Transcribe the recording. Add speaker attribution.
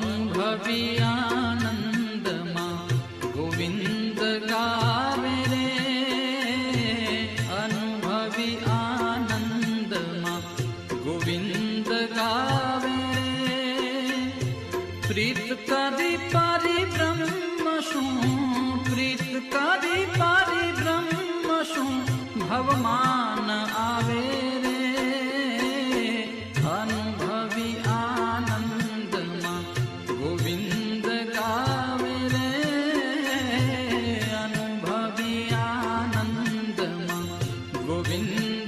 Speaker 1: અનુભવી આનંદમાં ગોવિંદ ગાવે રે અનુભવી આનંદમાં ગોવિંદ ગાવે રે પ્રીત કરી પારી બ્રહ્મ શું પ્રીત કરી પારી બ્રહ્મ શું ભવમાન આવે govind